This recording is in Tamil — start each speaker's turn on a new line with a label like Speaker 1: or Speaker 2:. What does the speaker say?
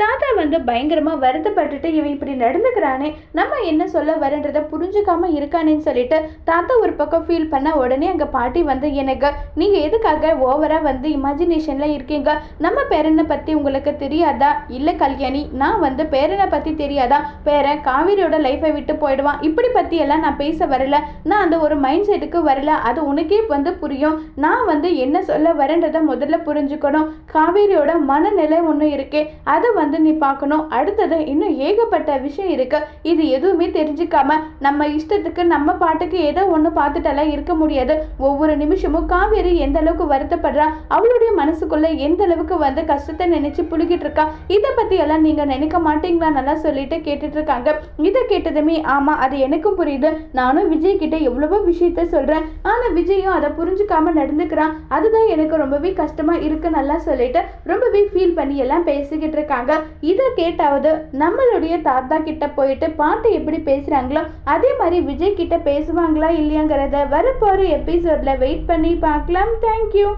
Speaker 1: தாத்தா வந்து பயங்கரமாக வருத்தப்பட்டுட்டு இவன் இப்படி நடந்துக்கிறானே நம்ம என்ன சொல்ல வரன்றதை புரிஞ்சுக்காம இருக்கானேன்னு சொல்லிட்டு தாத்தா ஒரு பக்கம் ஃபீல் பண்ண உடனே அங்கே பாட்டி வந்து எனக்கு நீங்கள் எதுக்காக ஓவராக வந்து இமேஜினேஷனில் இருக்கீங்க? நம்ம பேரனை பற்றி உங்களுக்கு தெரியாதா? இல்லை கல்யாணி நான் வந்து பேரனை பற்றி தெரியாதா? பேரன் காவேரியோட லைஃப்பை விட்டு போயிடுவான். இப்படி பற்றி எல்லாம் நான் பேச வரல. நான் அந்த ஒரு மைண்ட் செட்டுக்கு வரல. அது உனக்கே வந்து புரியும். நான் வந்து என்ன சொல்ல வரேன்றதை முதல்ல புரிஞ்சுக்கணும். காவேரியோட மனநிலை ஒன்று இருக்கே அதை வந்து வந்து நீ பார்க்கணும். அடுத்தது இன்னும் ஏகப்பட்ட விஷயம் இருக்கு. இது எதுவுமே தெரிஞ்சுக்காம நம்ம இஷ்டத்துக்கு நம்ம பாட்டுக்கு ஏதோ ஒன்று பார்த்துட்டெல்லாம் இருக்க முடியாது. ஒவ்வொரு நிமிஷமும் காவேரி எந்த அளவுக்கு வருத்தப்படுறா அவளுடைய மனசுக்குள்ள எந்த அளவுக்கு வந்து கஷ்டத்தை நினைச்சு புழுகிட்டு இருக்கா இதை பத்தி எல்லாம் நீங்க நினைக்க மாட்டீங்களா நல்லா சொல்லிட்டு கேட்டுட்டு இருக்காங்க. இதை கேட்டதுமே ஆமா அது எனக்கும் புரியுது. நானும் விஜய் கிட்ட எவ்வளவோ விஷயத்த சொல்றேன். ஆனா விஜயும் அதை புரிஞ்சுக்காம நடந்துக்கிறான். அதுதான் எனக்கு ரொம்பவே கஷ்டமா இருக்கு நல்லா சொல்லிட்டு ரொம்பவே ஃபீல் பண்ணி எல்லாம் பேசிக்கிட்டு இருக்காங்க. இதை கேட்டாவது நம்மளுடைய தாத்தா கிட்ட போயிட்டு பாட்டு எப்படி பேசுகிறாங்களோ அதே மாதிரி விஜய் கிட்ட பேசுவாங்களா இல்லையாங்கிறத வரப்போகிற எபிசோடில் வெயிட் பண்ணி பார்க்கலாம். தேங்க்யூ